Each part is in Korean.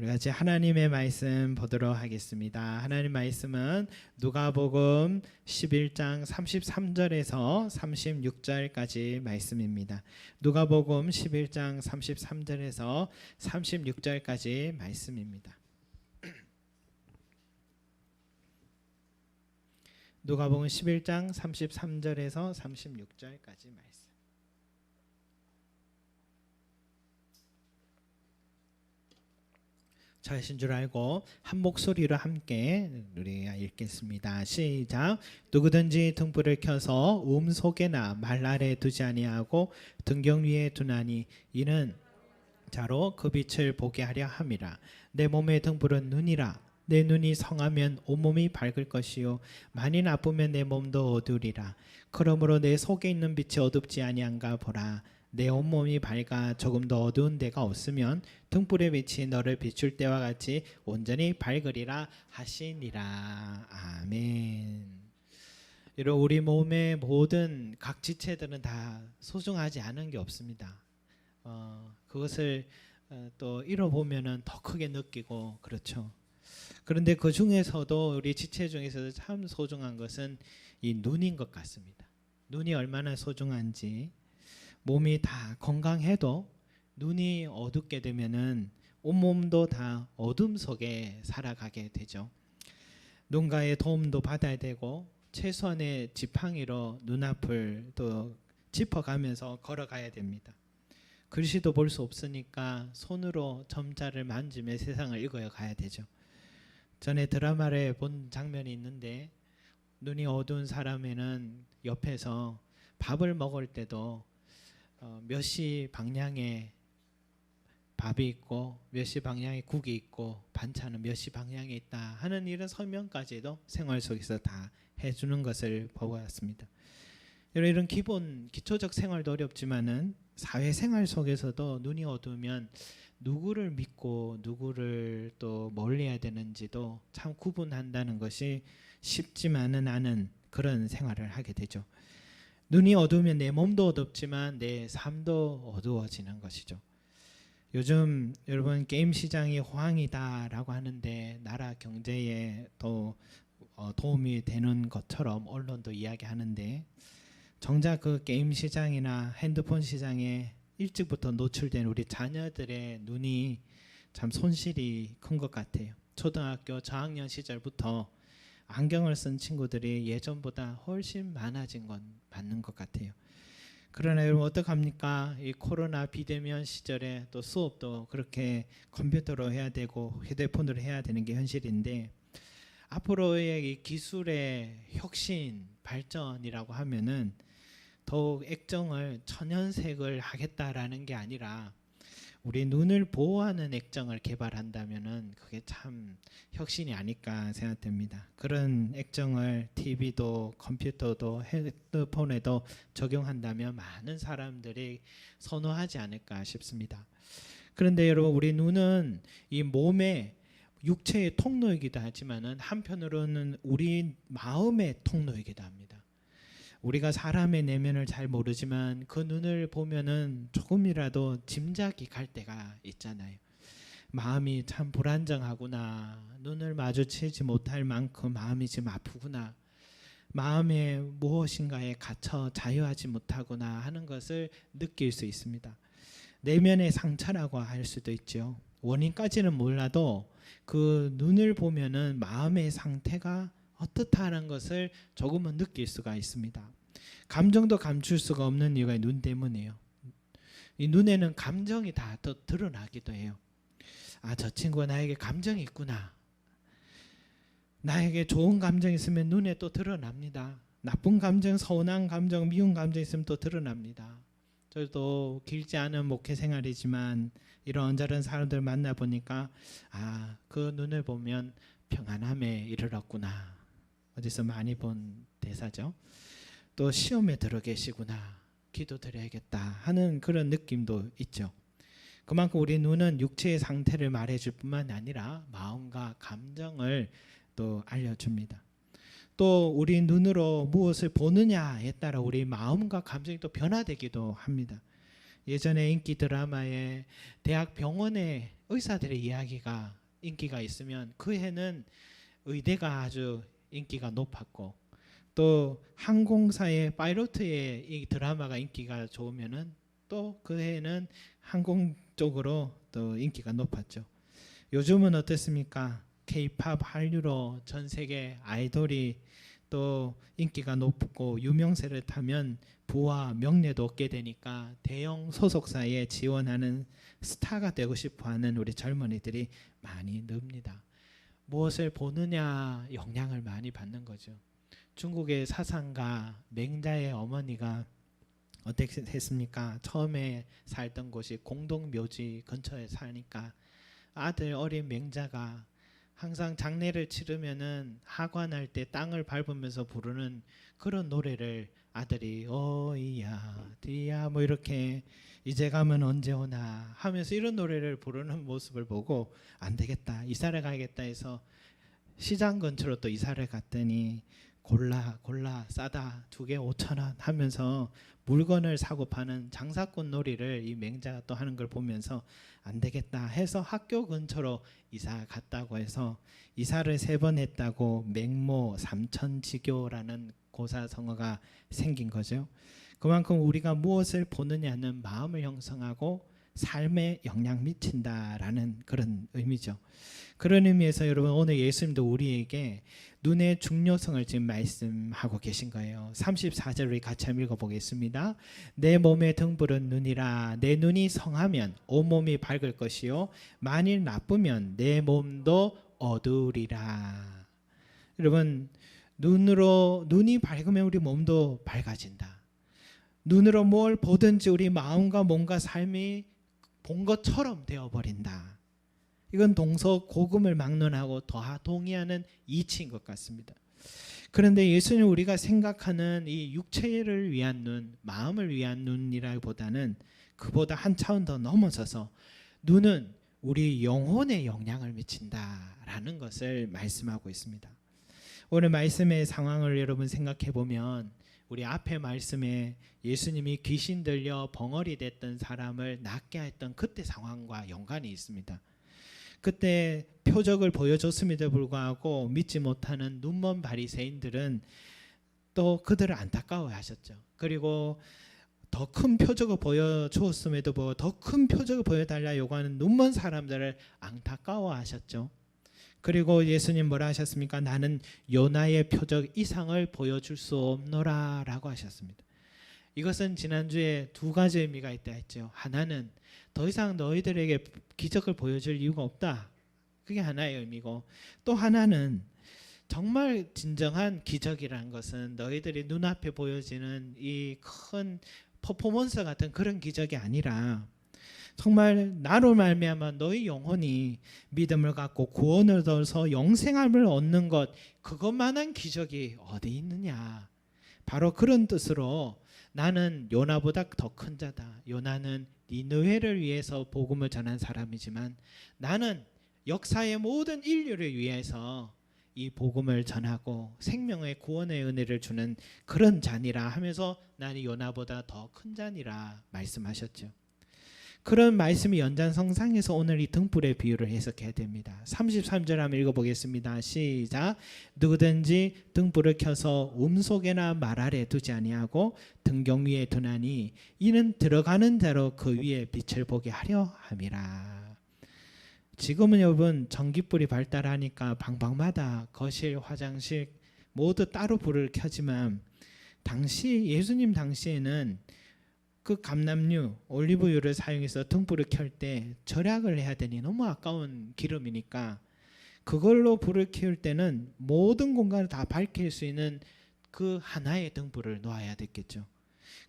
우리 같이 하나님의 말씀 보도록 하겠습니다. 하나님 말씀은 누가복음 11장 33절에서 36절까지 말씀입니다. 누가복음 11장 33절에서 36절까지 말씀입니다. 누가복음 11장 33절에서 36절까지 말씀. 저이신 줄 알고 한 목소리로 함께 우리가 읽겠습니다. 시작. 누구든지 등불을 켜서 음 속에나 말 아래 두지 아니하고 등경 위에 두나니 이는 자로 그 빛을 보게 하려 함이라. 내 몸의 등불은 눈이라. 내 눈이 성하면 온몸이 밝을 것이요 많이 나쁘면 내 몸도 어두우리라. 그러므로 내 속에 있는 빛이 어둡지 아니한가 보라. 내 온몸이 밝아 조금 더 어두운 데가 없으면 등불의 빛이 너를 비출 때와 같이 온전히 밝으리라 하시니라. 아멘. 여러분 우리 몸의 모든 각 지체들은 다 소중하지 않은 게 없습니다. 어, 그것을 어, 또 잃어보면은 더 크게 느끼고 그렇죠. 그런데 그 중에서도 우리 지체 중에서도 참 소중한 것은 이 눈인 것 같습니다. 눈이 얼마나 소중한지 몸이 다 건강해도 눈이 어둡게 되면은 온몸도 다 어둠 속에 살아가게 되죠. 누군가의 도움도 받아야 되고 최소한의 지팡이로 눈앞을 또 짚어가면서 걸어가야 됩니다. 글씨도 볼 수 없으니까 손으로 점자를 만지며 세상을 읽어야 가야 되죠. 전에 드라마를 본 장면이 있는데 눈이 어두운 사람에는 옆에서 밥을 먹을 때도 어, 몇 시 방향에 밥이 있고 몇 시 방향에 국이 있고 반찬은 몇 시 방향에 있다 하는 이런 설명까지도 생활 속에서 다 해주는 것을 보았습니다. 이런 기본 기초적 생활도 어렵지만은 사회 생활 속에서도 눈이 어두우면 누구를 믿고 누구를 또 멀리해야 되는지도 참 구분한다는 것이 쉽지만은 않은 그런 생활을 하게 되죠. 눈이 어두우면 내 몸도 어둡지만 내 삶도 어두워지는 것이죠. 요즘 여러분 게임 시장이 호황이다라고 하는데 나라 경제에 또 어, 도움이 되는 것처럼 언론도 이야기하는데 정작 그 게임 시장이나 핸드폰 시장에 일찍부터 노출된 우리 자녀들의 눈이 참 손실이 큰 것 같아요. 초등학교 저학년 시절부터 안경을 쓴 친구들이 예전보다 훨씬 많아진 건 맞는 것 같아요. 그러나 여러분 어떡합니까? 이 코로나 비대면 시절에 또 수업도 그렇게 컴퓨터로 해야 되고 휴대폰으로 해야 되는 게 현실인데 앞으로의 이 기술의 혁신 발전이라고 하면은 더욱 액정을 천연색을 하겠다라는 게 아니라 우리 눈을 보호하는 액정을 개발한다면은 그게 참 혁신이 아닐까 생각됩니다. 그런 액정을 TV도 컴퓨터도 핸드폰에도 적용한다면 많은 사람들이 선호하지 않을까 싶습니다. 그런데 여러분 우리 눈은 이 몸의 육체의 통로이기도 하지만은 한편으로는 우리 마음의 통로이기도 합니다. 우리가 사람의 내면을 잘 모르지만 그 눈을 보면은 조금이라도 짐작이 갈 때가 있잖아요. 마음이 참 불안정하구나. 눈을 마주치지 못할 만큼 마음이 지금 아프구나. 마음에 무엇인가에 갇혀 자유하지 못하구나 하는 것을 느낄 수 있습니다. 내면의 상처라고 할 수도 있죠. 원인까지는 몰라도 그 눈을 보면은 마음의 상태가 어떻다는 것을 조금은 느낄 수가 있습니다. 감정도 감출 수가 없는 이유가 눈 때문이에요. 이 눈에는 감정이 다또 드러나기도 해요. 아, 저 친구가 나에게 감정이 있구나. 나에게 좋은 감정 있으면 눈에 또 드러납니다. 나쁜 감정, 서운한 감정, 미운 감정 있으면 또 드러납니다. 저도 길지 않은 목회 생활이지만 이런 저런 사람들 만나 보니까 아, 그 눈을 보면 평안함에 이르렀구나. 어디서 많이 본 대사죠. 또 시험에 들어 계시구나. 기도 드려야겠다 하는 그런 느낌도 있죠. 그만큼 우리 눈은 육체의 상태를 말해줄 뿐만 아니라 마음과 감정을 또 알려줍니다. 또 우리 눈으로 무엇을 보느냐에 따라 우리 마음과 감정이 또 변화되기도 합니다. 예전에 인기 드라마에 대학 병원에 의사들의 이야기가 인기가 있으면 그 해는 의대가 아주 인기가 높았고 또 항공사의 파이로트의 이 드라마가 인기가 좋으면은 또 그 해에는 항공 쪽으로 또 인기가 높았죠. 요즘은 어떻습니까? K-팝 한류로 전 세계 아이돌이 또 인기가 높고 유명세를 타면 부와 명예도 얻게 되니까 대형 소속사에 지원하는 스타가 되고 싶어 하는 우리 젊은이들이 많이 늡니다. 무엇을 보느냐 영향을 많이 받는 거죠. 중국의 사상가 맹자의 어머니가 어떻게 했습니까? 처음에 살던 곳이 공동묘지 근처에 사니까 아들 어린 맹자가 항상 장례를 치르면은 하관할 때 땅을 밟으면서 부르는 그런 노래를 아들이 어이야 디야 뭐 이렇게 이제 가면 언제 오나 하면서 이런 노래를 부르는 모습을 보고 안 되겠다 이사를 가야겠다 해서 시장 근처로 또 이사를 갔더니 골라 골라 싸다 두 개 오천 원 하면서 물건을 사고 파는 장사꾼 놀이를 이 맹자가 또 하는 걸 보면서 안 되겠다 해서 학교 근처로 이사 갔다고 해서 이사를 세 번 했다고 맹모 삼천지교라는 고사성어가 생긴 거죠. 그만큼 우리가 무엇을 보느냐는 마음을 형성하고 삶에 영향 미친다라는 그런 의미죠. 그런 의미에서 여러분 오늘 예수님도 우리에게 눈의 중요성을 지금 말씀하고 계신 거예요. 34절 우리 같이 한번 읽어보겠습니다. 내 몸의 등불은 눈이라 내 눈이 성하면 온 몸이 밝을 것이요 만일 나쁘면 내 몸도 어두우리라. 여러분 눈으로 눈이 밝으면 우리 몸도 밝아진다. 눈으로 뭘 보든지 우리 마음과 몸과 삶이 본 것처럼 되어 버린다. 이건 동서 고금을 막론하고 더 동의하는 이치인 것 같습니다. 그런데 예수님 우리가 생각하는 이 육체를 위한 눈, 마음을 위한 눈이라기보다는 그보다 한 차원 더 넘어서서 눈은 우리 영혼에 영향을 미친다라는 것을 말씀하고 있습니다. 오늘 말씀의 상황을 여러분 생각해 보면 우리 앞에 말씀에 예수님이 귀신 들려 벙어리 됐던 사람을 낫게 했던 그때 상황과 연관이 있습니다. 그때 표적을 보여줬음에도 불구하고 믿지 못하는 눈먼 바리새인들은 또 그들을 안타까워하셨죠. 그리고 더 큰 표적을 보여주었음에도 불구하고 더큰 표적을 보여달라 요구하는 눈먼 사람들을 안타까워하셨죠. 그리고 예수님 뭐라 하셨습니까? 나는 요나의 표적 이상을 보여줄 수 없노라라고 하셨습니다. 이것은 지난주에 두 가지 의미가 있다 했죠. 하나는 더 이상 너희들에게 기적을 보여줄 이유가 없다. 그게 하나의 의미고 또 하나는 정말 진정한 기적이라는 것은 너희들이 눈앞에 보여지는 이 큰 퍼포먼스 같은 그런 기적이 아니라 정말 나로 말미암아 너희 영혼이 믿음을 갖고 구원을 얻어서 영생함을 얻는 것 그것만한 기적이 어디 있느냐 바로 그런 뜻으로 나는 요나보다 더 큰 자다 요나는 니느웨를 위해서 복음을 전한 사람이지만 나는 역사의 모든 인류를 위해서 이 복음을 전하고 생명의 구원의 은혜를 주는 그런 잔이라 하면서 나는 요나보다 더 큰 잔이라 말씀하셨죠. 그런 말씀이 연장성상에서 오늘 이 등불의 비유를 해석해야 됩니다. 33절 한번 읽어보겠습니다. 시작. 누구든지 등불을 켜서 음속에나 말 아래 두지 아니하고 등경 위에 두나니 이는 들어가는 대로 그 위에 빛을 보게 하려 함이라. 지금은 여러분 전기불이 발달하니까 방방마다 거실, 화장실 모두 따로 불을 켜지만 당시 예수님 당시에는 그 감남류, 올리브유를 사용해서 등불을 켤 때 절약을 해야 되니 너무 아까운 기름이니까 그걸로 불을 키울 때는 모든 공간을 다 밝힐 수 있는 그 하나의 등불을 놓아야 됐겠죠.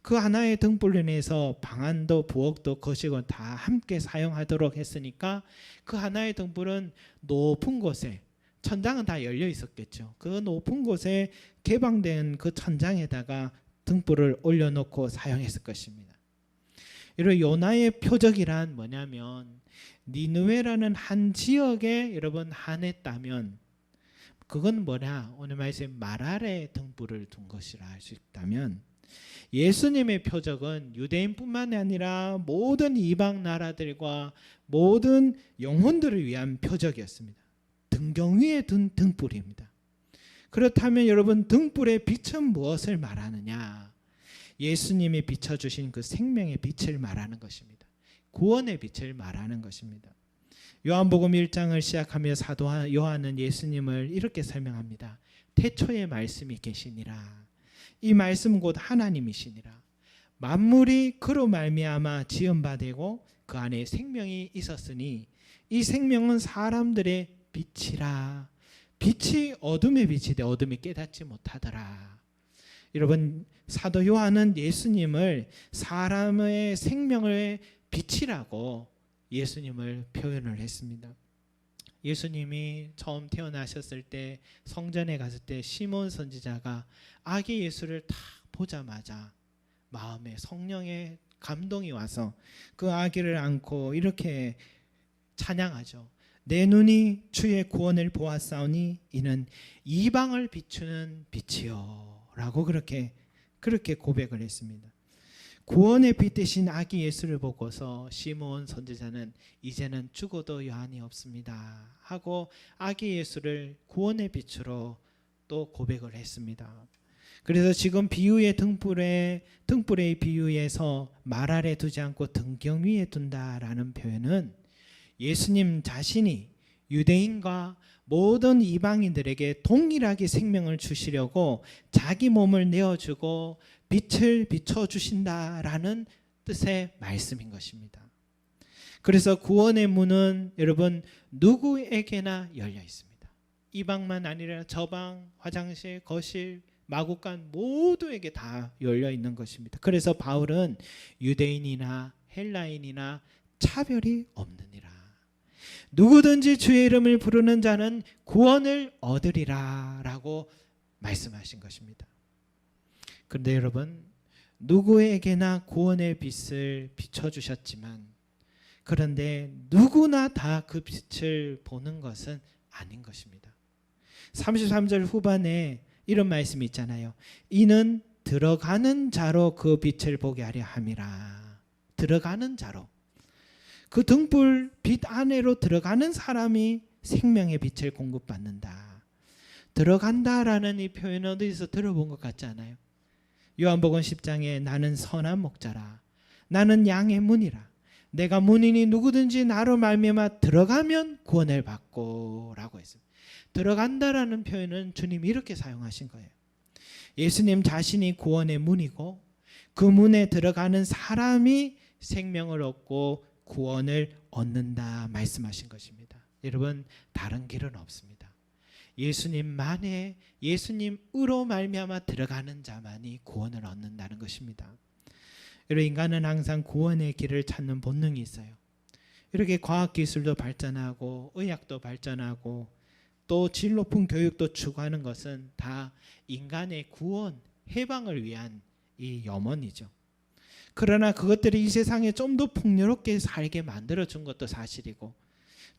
그 하나의 등불로 인해서 방안도 부엌도 거실도 다 함께 사용하도록 했으니까 그 하나의 등불은 높은 곳에 천장은 다 열려 있었겠죠. 그 높은 곳에 개방된 그 천장에다가 등불을 올려놓고 사용했을 것입니다. 이런 요나의 표적이란 뭐냐면 니느웨라는 한 지역에 여러분 한했다면 그건 뭐냐 오늘 말씀 말 아래 등불을 둔 것이라 할 수 있다면 예수님의 표적은 유대인뿐만 아니라 모든 이방 나라들과 모든 영혼들을 위한 표적이었습니다. 등경 위에 둔 등불입니다. 그렇다면 여러분 등불의 빛은 무엇을 말하느냐? 예수님이 비춰주신 그 생명의 빛을 말하는 것입니다. 구원의 빛을 말하는 것입니다. 요한복음 1장을 시작하며 사도 요한은 예수님을 이렇게 설명합니다. 태초에 말씀이 계시니라. 이 말씀 곧 하나님이시니라. 만물이 그로 말미암아 지음바 되고 그 안에 생명이 있었으니 이 생명은 사람들의 빛이라. 빛이 어둠의 빛이 되 어둠이 깨닫지 못하더라. 여러분 사도 요한은 예수님을 사람의 생명의 빛이라고 예수님을 표현을 했습니다. 예수님이 처음 태어나셨을 때 성전에 갔을 때 시몬 선지자가 아기 예수를 딱 보자마자 마음에 성령의 감동이 와서 그 아기를 안고 이렇게 찬양하죠. 내 눈이 주의 구원을 보았사오니 이는 이방을 비추는 빛이요 라고 그렇게 그렇게 고백을 했습니다. 구원의 빛 대신 아기 예수를 보고서 시몬 선지자는 이제는 죽어도 여한이 없습니다 하고 아기 예수를 구원의 빛으로 또 고백을 했습니다. 그래서 지금 비유의 등불에 등불의 비유에서 말 아래 두지 않고 등경 위에 둔다라는 표현은 예수님 자신이 유대인과 모든 이방인들에게 동일하게 생명을 주시려고 자기 몸을 내어주고 빛을 비춰 주신다라는 뜻의 말씀인 것입니다. 그래서 구원의 문은 여러분 누구에게나 열려 있습니다. 이방만 아니라 저방, 화장실, 거실, 마구간 모두에게 다 열려 있는 것입니다. 그래서 바울은 유대인이나 헬라인이나 차별이 없느니라. 누구든지 주의 이름을 부르는 자는 구원을 얻으리라라고 말씀하신 것입니다. 그런데 여러분 누구에게나 구원의 빛을 비춰 주셨지만 그런데 누구나 다 그 빛을 보는 것은 아닌 것입니다. 33절 후반에 이런 말씀이 있잖아요. 이는 들어가는 자로 그 빛을 보게 하려 함이라. 들어가는 자로. 그 등불 빛 안으로 들어가는 사람이 생명의 빛을 공급받는다. 들어간다라는 이 표현 어디서 들어본 것 같지 않아요? 요한복음 10장에 나는 선한 목자라. 나는 양의 문이라. 내가 문이니 누구든지 나로 말미암아 들어가면 구원을 받고라고 했습니다. 들어간다라는 표현은 주님이 이렇게 사용하신 거예요. 예수님 자신이 구원의 문이고 그 문에 들어가는 사람이 생명을 얻고 구원을 얻는다 말씀하신 것입니다. 여러분 다른 길은 없습니다. 예수님만의 예수님으로 말미암아 들어가는 자만이 구원을 얻는다는 것입니다. 여러분 인간은 항상 구원의 길을 찾는 본능이 있어요. 이렇게 과학 기술도 발전하고 의학도 발전하고 또 질 높은 교육도 추구하는 것은 다 인간의 구원, 해방을 위한 이 염원이죠. 그러나 그것들이 이 세상에 좀 더 풍요롭게 살게 만들어 준 것도 사실이고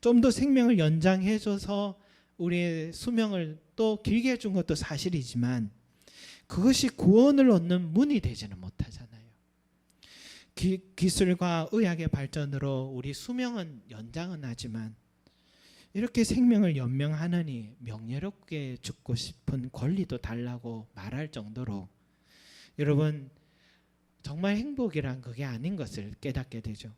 좀 더 생명을 연장해 줘서 우리의 수명을 또 길게 해준 것도 사실이지만 그것이 구원을 얻는 문이 되지는 못하잖아요. 기, 기술과 의학의 발전으로 우리 수명은 연장은 하지만 이렇게 생명을 연명하느니 명예롭게 죽고 싶은 권리도 달라고 말할 정도로 여러분 정말 행복이란 그게 아닌 것을 깨닫게 되죠.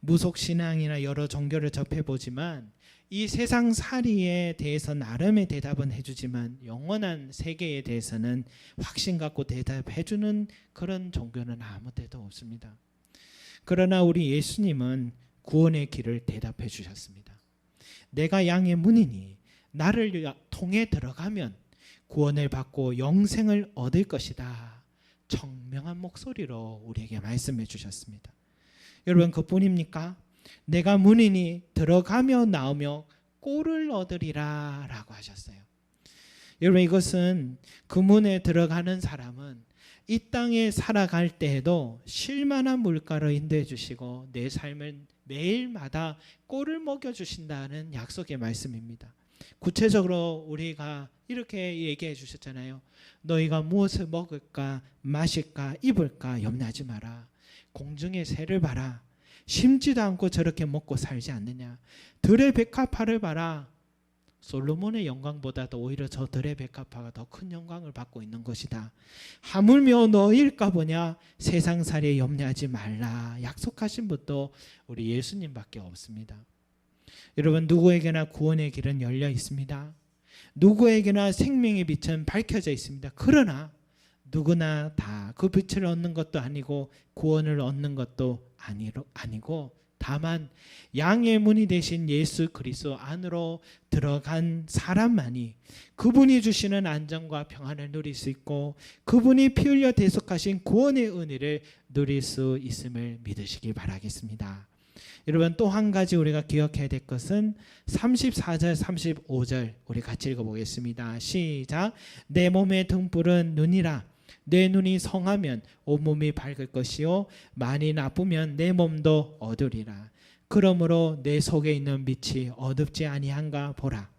무속 신앙이나 여러 종교를 접해 보지만 이 세상 살이에 대해서 나름의 대답은 해주지만 영원한 세계에 대해서는 확신 갖고 대답해 주는 그런 종교는 아무 데도 없습니다. 그러나 우리 예수님은 구원의 길을 대답해 주셨습니다. 내가 양의 문이니 나를 통해 들어가면 구원을 받고 영생을 얻을 것이다. 청명한 목소리로 우리에게 말씀해 주셨습니다. 여러분 그뿐입니까? 내가 문이니 들어가며 나오며 꼴을 얻으리라 라고 하셨어요. 여러분 이것은 그 문에 들어가는 사람은 이 땅에 살아갈 때에도 쉴만한 물가로 인도해 주시고 내 삶을 매일마다 꼴을 먹여 주신다는 약속의 말씀입니다. 구체적으로 우리가 이렇게 얘기해 주셨잖아요. 너희가 무엇을 먹을까, 마실까, 입을까 염려하지 마라. 공중의 새를 봐라. 심지도 않고 저렇게 먹고 살지 않느냐. 들의 백합화를 봐라. 솔로몬의 영광보다도 오히려 저 들의 백합화가 더 큰 영광을 받고 있는 것이다. 하물며 너일까 보냐 세상 살이에 염려하지 말라. 약속하신 분도 우리 예수님밖에 없습니다. 여러분 누구에게나 구원의 길은 열려 있습니다. 누구에게나 생명의 빛은 밝혀져 있습니다. 그러나 누구나 다 그 빛을 얻는 것도 아니고 구원을 얻는 것도 아니로, 아니고 다만 양의 문이 되신 예수 그리스도 안으로 들어간 사람만이 그분이 주시는 안정과 평안을 누릴 수 있고 그분이 피 흘려 대속하신 구원의 은혜를 누릴 수 있음을 믿으시기 바라겠습니다. 여러분 또 한 가지 우리가 기억해야 될 것은 34절 35절 우리 같이 읽어보겠습니다. 시작. 내 몸의 등불은 눈이라. 내 눈이 성하면 온몸이 밝을 것이요. 많이 나쁘면 내 몸도 어두리라. 그러므로 내 속에 있는 빛이 어둡지 아니한가 보라.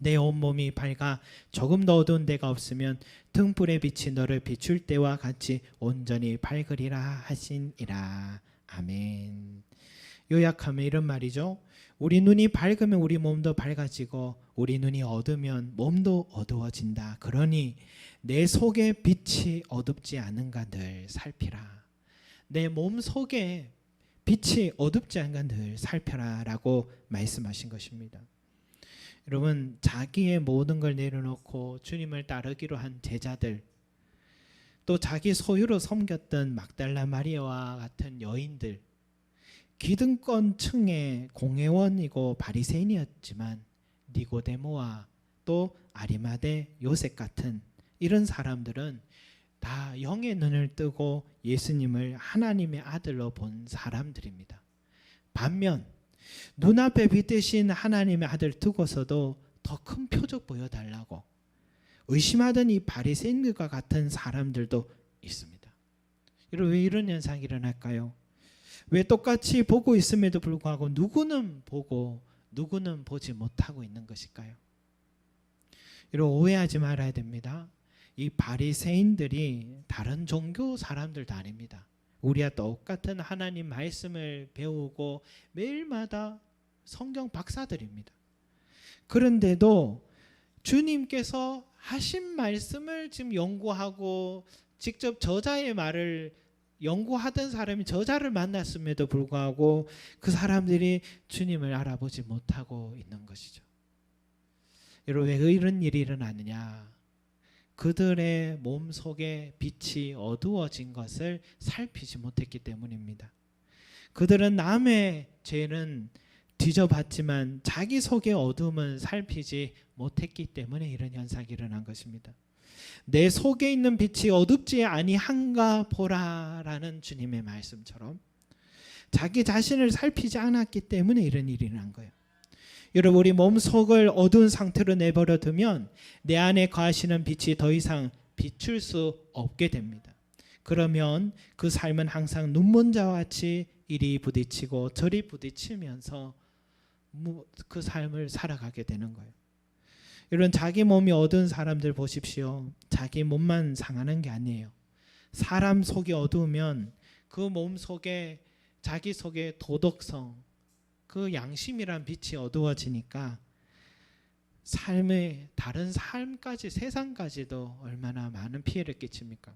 내 온몸이 밝아 조금 더 어두운 데가 없으면 등불의 빛이 너를 비출 때와 같이 온전히 밝으리라 하시니라. 아멘 요약하면 이런 말이죠 우리 눈이 밝으면 우리 몸도 밝아지고 우리 눈이 어두면 몸도 어두워진다 그러니 내 속에 빛이 어둡지 않은가 늘 살피라. 내 몸 속에 빛이 어둡지 않은가 늘 살펴라라고 말씀하신 것입니다. 여러분 자기의 모든 걸 내려놓고 주님을 따르기로 한 제자들 또 자기 소유로 섬겼던 막달라 마리아와 같은 여인들 기득권 층의 공회원이고 바리새인이었지만 니고데모와 또 아리마대 요셉 같은 이런 사람들은 다 영의 눈을 뜨고 예수님을 하나님의 아들로 본 사람들입니다. 반면 눈앞에 빛대신 하나님의 아들 두고서도 더 큰 표적 보여달라고 의심하던 이 바리새인들과 같은 사람들도 있습니다. 여러분 왜 이런 현상이 일어날까요? 왜 똑같이 보고 있음에도 불구하고 누구는 보고 누구는 보지 못하고 있는 것일까요? 여러분 오해하지 말아야 됩니다. 이 바리새인들이 다른 종교 사람들도 아닙니다. 우리와 똑같은 하나님 말씀을 배우고 매일마다 성경 박사들입니다. 그런데도 주님께서 하신 말씀을 지금 연구하고 직접 저자의 말을 연구하던 사람이 저자를 만났음에도 불구하고 그 사람들이 주님을 알아보지 못하고 있는 것이죠. 여러분 왜 이런 일이 일어나느냐? 그들의 몸 속에 빛이 어두워진 것을 살피지 못했기 때문입니다. 그들은 남의 죄는 뒤져봤지만 자기 속의 어둠은 살피지 못했기 때문에 이런 현상이 일어난 것입니다. 내 속에 있는 빛이 어둡지 아니한가 보라라는 주님의 말씀처럼 자기 자신을 살피지 않았기 때문에 이런 일이 난 거예요. 여러분 우리 몸 속을 어두운 상태로 내버려 두면 내 안에 거하시는 빛이 더 이상 비출 수 없게 됩니다. 그러면 그 삶은 항상 눈먼자와 같이 이리 부딪히고 저리 부딪히면서 그 삶을 살아가게 되는 거예요. 이런 자기 몸이 어두운 사람들 보십시오. 자기 몸만 상하는 게 아니에요. 사람 속이 어두우면 그 몸 속에 자기 속에 도덕성, 그 양심이란 빛이 어두워지니까 삶의 다른 삶까지 세상까지도 얼마나 많은 피해를 끼칩니까?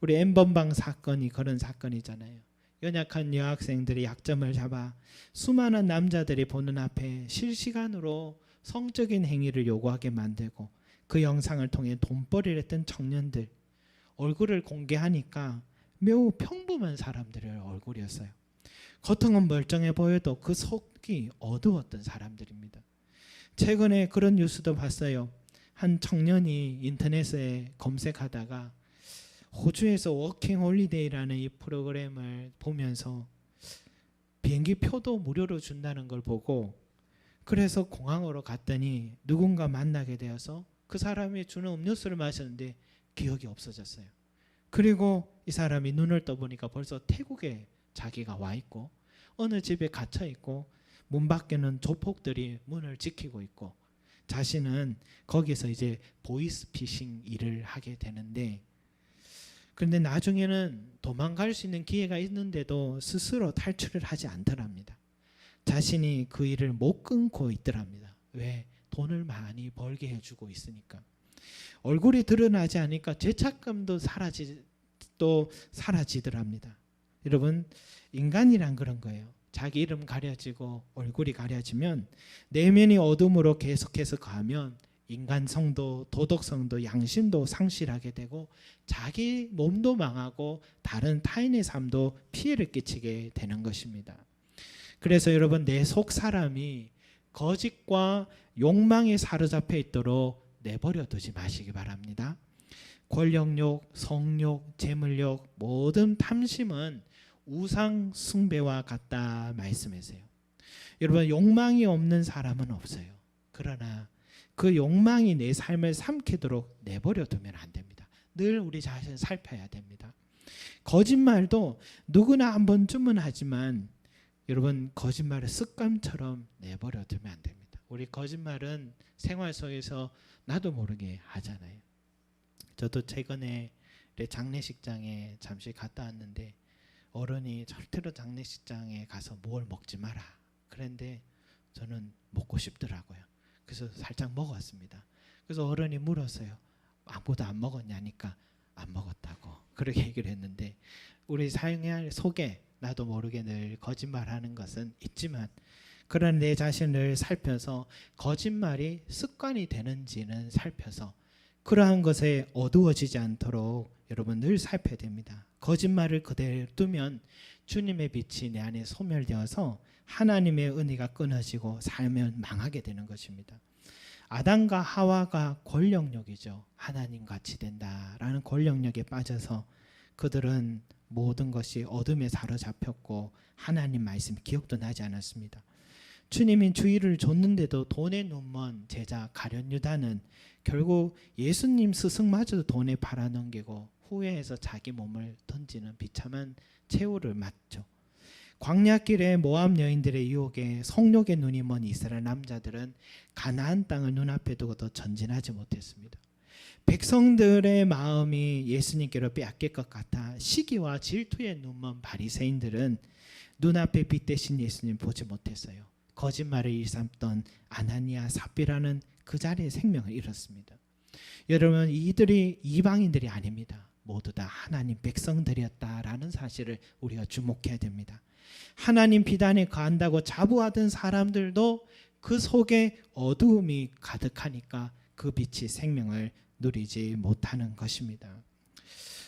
우리 엠번방 사건이 그런 사건이잖아요. 연약한 여학생들이 약점을 잡아 수많은 남자들이 보는 앞에 실시간으로 성적인 행위를 요구하게 만들고 그 영상을 통해 돈벌이를 했던 청년들 얼굴을 공개하니까 매우 평범한 사람들의 얼굴이었어요. 겉은 멀쩡해 보여도 그 속이 어두웠던 사람들입니다. 최근에 그런 뉴스도 봤어요. 한 청년이 인터넷에 검색하다가 호주에서 워킹 홀리데이라는 이 프로그램을 보면서 비행기 표도 무료로 준다는 걸 보고 그래서 공항으로 갔더니 누군가 만나게 되어서 그 사람이 주는 음료수를 마셨는데 기억이 없어졌어요. 그리고 이 사람이 눈을 떠보니까 벌써 태국에 자기가 와 있고 어느 집에 갇혀 있고 문 밖에는 조폭들이 문을 지키고 있고 자신은 거기서 이제 보이스피싱 일을 하게 되는데 그런데 나중에는 도망갈 수 있는 기회가 있는데도 스스로 탈출을 하지 않더랍니다. 자신이 그 일을 못 끊고 있더랍니다. 왜? 돈을 많이 벌게 해주고 있으니까. 얼굴이 드러나지 않으니까 죄책감도 사라지 또 사라지더랍니다. 여러분 인간이란 그런 거예요. 자기 이름 가려지고 얼굴이 가려지면 내면이 어둠으로 계속해서 가면 인간성도 도덕성도 양심도 상실하게 되고 자기 몸도 망하고 다른 타인의 삶도 피해를 끼치게 되는 것입니다. 그래서 여러분 내 속 사람이 거짓과 욕망에 사로잡혀 있도록 내버려 두지 마시기 바랍니다. 권력욕, 성욕, 재물욕 모든 탐심은 우상 숭배와 같다 말씀하세요. 여러분 욕망이 없는 사람은 없어요. 그러나 그 욕망이 내 삶을 삼키도록 내버려 두면 안 됩니다. 늘 우리 자신을 살펴야 됩니다. 거짓말도 누구나 한 번쯤은 하지만 여러분 거짓말을 습관처럼 내버려 두면 안 됩니다. 우리 거짓말은 생활 속에서 나도 모르게 하잖아요. 저도 최근에 내 장례식장에 잠시 갔다 왔는데 어른이 절대로 장례식장에 가서 뭘 먹지 마라. 그런데 저는 먹고 싶더라고요. 그래서 살짝 먹었습니다. 그래서 어른이 물었어요. 아무도 안 먹었냐니까 안 먹었다고 그렇게 얘기를 했는데 우리 사용할 속에 나도 모르게 늘 거짓말하는 것은 있지만 그런 내 자신을 살펴서 거짓말이 습관이 되는지는 살펴서 그러한 것에 어두워지지 않도록 여러분 늘 살펴야 됩니다. 거짓말을 그대로 두면 주님의 빛이 내 안에 소멸되어서 하나님의 은혜가 끊어지고 살면 망하게 되는 것입니다. 아담과 하와가 권력력이죠. 하나님 같이 된다라는 권력력에 빠져서 그들은 모든 것이 어둠에 사로잡혔고 하나님 말씀 기억도 나지 않았습니다. 주님이 주의를 줬는데도 돈에 눈먼 제자 가련 유다는 결국 예수님 스승마저도 돈에 팔아넘기고 후회해서 자기 몸을 던지는 비참한 최후를 맞죠. 광야길의 모압 여인들의 유혹에 성욕의 눈이 먼 이스라엘 남자들은 가나안 땅을 눈앞에 두고도 전진하지 못했습니다. 백성들의 마음이 예수님께로 빼앗길 것 같아 시기와 질투에 눈먼 바리새인들은 눈앞에 빛 대신 예수님 보지 못했어요. 거짓말을 일삼던 아나니아 삽비라는 그 자리에 생명을 잃었습니다. 여러분 이들이 이방인들이 아닙니다. 모두 다 하나님 백성들이었다라는 사실을 우리가 주목해야 됩니다. 하나님 비단에 거한다고 자부하던 사람들도 그 속에 어두움이 가득하니까 그 빛이 생명을 누리지 못하는 것입니다.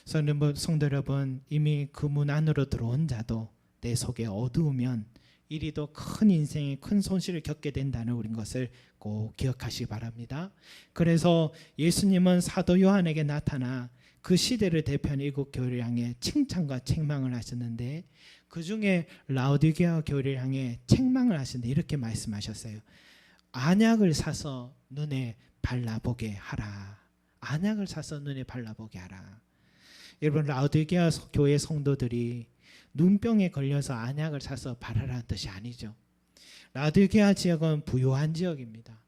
성도 여러분 이미 그 문 안으로 들어온 자도 내 속에 어두우면 이리도 큰 인생의 큰 손실을 겪게 된다는 우린 것을 꼭 기억하시기 바랍니다. 그래서 예수님은 사도 요한에게 나타나 그 시대를 대표하는 일곱 교회를 향해 칭찬과 책망을 하셨는데 그 중에 라우디게아 교회를 향해 책망을 하시는데 이렇게 말씀하셨어요. 안약을 사서 눈에 발라보게 하라. 안약을 사서 눈에 발라보게 하라. 여러분 라우디게아 교회 성도들이 눈병에 걸려서 안약을 사서 바르라는 뜻이 아니죠. 라우디게아 지역은 부유한 지역입니다.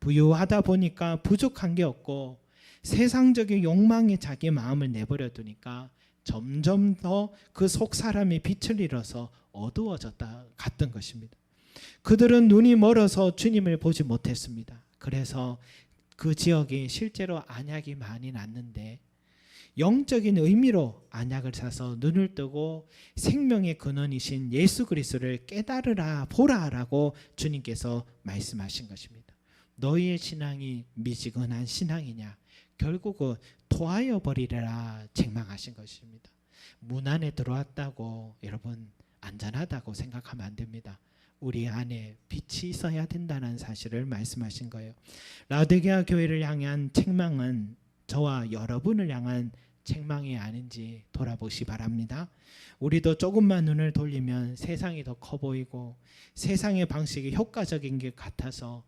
부유하다 보니까 부족한 게 없고 세상적인 욕망에 자기 마음을 내버려 두니까 점점 더 그 속 사람이 빛을 잃어서 어두워졌다 갔던 것입니다. 그들은 눈이 멀어서 주님을 보지 못했습니다. 그래서 그 지역이 실제로 안약이 많이 났는데 영적인 의미로 안약을 사서 눈을 뜨고 생명의 근원이신 예수 그리스도를 깨달으라 보라라고 주님께서 말씀하신 것입니다. 너희의 신앙이 미지근한 신앙이냐? 결국은 토하여 버리라 책망하신 것입니다. 문 안에 들어왔다고 여러분 안전하다고 생각하면 안 됩니다. 우리 안에 빛이 있어야 된다는 사실을 말씀하신 거예요. 라드게아 교회를 향한 책망은 저와 여러분을 향한 책망이 아닌지 돌아보시 바랍니다. 우리도 조금만 눈을 돌리면 세상이 더 커 보이고 세상의 방식이 효과적인 것 같아서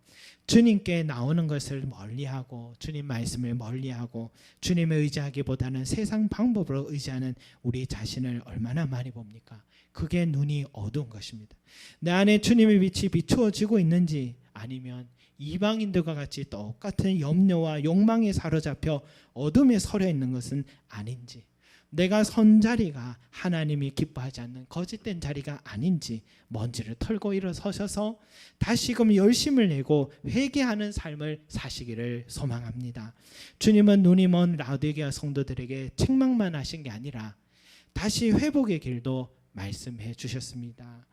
주님께 나오는 것을 멀리하고 주님 말씀을 멀리하고 주님을 의지하기보다는 세상 방법으로 의지하는 우리 자신을 얼마나 많이 봅니까? 그게 눈이 어두운 것입니다. 내 안에 주님의 빛이 비추어지고 있는지 아니면 이방인들과 같이 똑같은 염려와 욕망에 사로잡혀 어둠에 서려 있는 것은 아닌지 내가 선 자리가 하나님이 기뻐하지 않는 거짓된 자리가 아닌지 먼지를 털고 일어서셔서 다시금 열심을 내고 회개하는 삶을 사시기를 소망합니다. 주님은 눈이 먼 라우디게아 성도들에게 책망만 하신 게 아니라 다시 회복의 길도 말씀해 주셨습니다.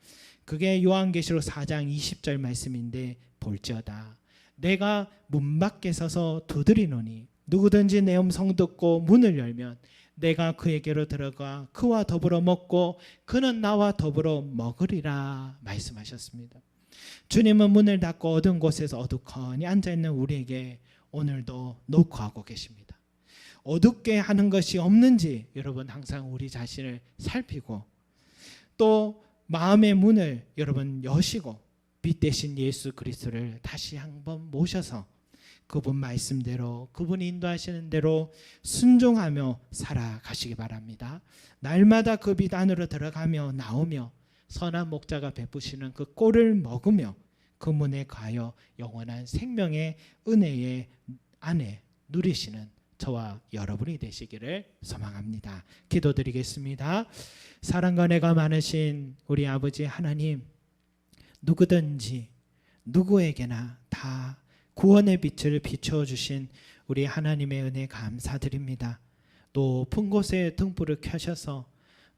그게 요한계시록 4장 20절 말씀인데 볼지어다 내가 문 밖에 서서 두드리노니 누구든지 내 음성 듣고 문을 열면 내가 그에게로 들어가 그와 더불어 먹고 그는 나와 더불어 먹으리라 말씀하셨습니다. 주님은 문을 닫고 어두운 곳에서 어두컴이 앉아 있는 우리에게 오늘도 노크하고 계십니다. 어둡게 하는 것이 없는지 여러분 항상 우리 자신을 살피고 또 마음의 문을 여러분 여시고 빛 대신 예수 그리스도를 다시 한번 모셔서 그분 말씀대로 그분 인도하시는 대로 순종하며 살아가시기 바랍니다. 날마다 그 빛 안으로 들어가며 나오며 선한 목자가 베푸시는 그 꼴을 먹으며 그 문에 가여 영원한 생명의 은혜의 안에 누리시는 저와 여러분이 되시기를 소망합니다. 기도드리겠습니다. 사랑과 내가 많으신 우리 아버지 하나님 누구든지 누구에게나 다 구원의 빛을 비춰 주신 우리 하나님의 은혜 감사드립니다. 높은 곳에 등불을 켜셔서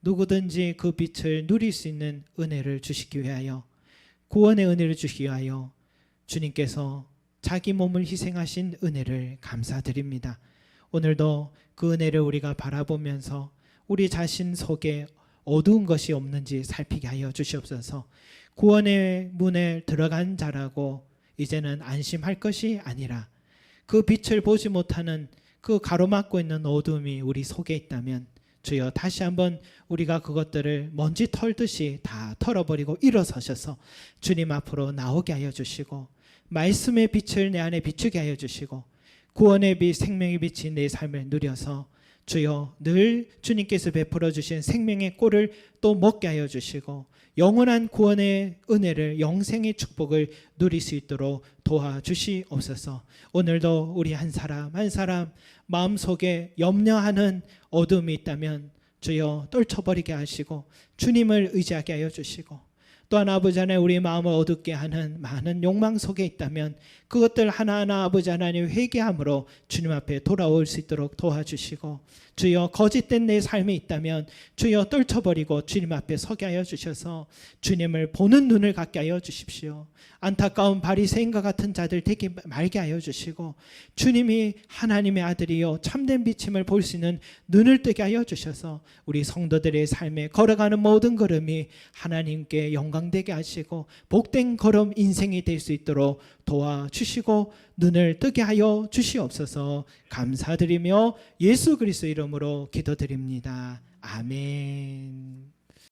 누구든지 그 빛을 누릴 수 있는 은혜를 주시기 위하여 구원의 은혜를 주시기 위하여 주님께서 자기 몸을 희생하신 은혜를 감사드립니다. 오늘도 그 은혜를 우리가 바라보면서 우리 자신 속에 어두운 것이 없는지 살피게 하여 주시옵소서. 구원의 문에 들어간 자라고 이제는 안심할 것이 아니라 그 빛을 보지 못하는 그 가로막고 있는 어둠이 우리 속에 있다면 주여 다시 한번 우리가 그것들을 먼지 털듯이 다 털어버리고 일어서셔서 주님 앞으로 나오게 하여 주시고 말씀의 빛을 내 안에 비추게 하여 주시고 구원의 빛 생명의 빛이 내 삶을 누려서 주여 늘 주님께서 베풀어 주신 생명의 꼴을 또 먹게 하여 주시고 영원한 구원의 은혜를 영생의 축복을 누릴 수 있도록 도와주시옵소서. 오늘도 우리 한 사람 한 사람 마음속에 염려하는 어둠이 있다면 주여 떨쳐버리게 하시고 주님을 의지하게 하여 주시고 또한 아버지 하나님 우리 마음을 어둡게 하는 많은 욕망 속에 있다면 그것들 하나하나 아버지 하나님 회개함으로 주님 앞에 돌아올 수 있도록 도와주시고 주여 거짓된 내 삶이 있다면 주여 떨쳐버리고 주님 앞에 서게 하여 주셔서 주님을 보는 눈을 갖게 하여 주십시오. 안타까운 바리새인과 같은 자들 되게 말게 하여 주시고 주님이 하나님의 아들이요 참된 비침을 볼 수 있는 눈을 뜨게 하여 주셔서 우리 성도들의 삶에 걸어가는 모든 걸음이 하나님께 영광되게 하시고 복된 걸음 인생이 될 수 있도록 도와주시고 눈을 뜨게 하여 주시옵소서 감사드리며 예수 그리스도 이름으로 기도드립니다. 아멘.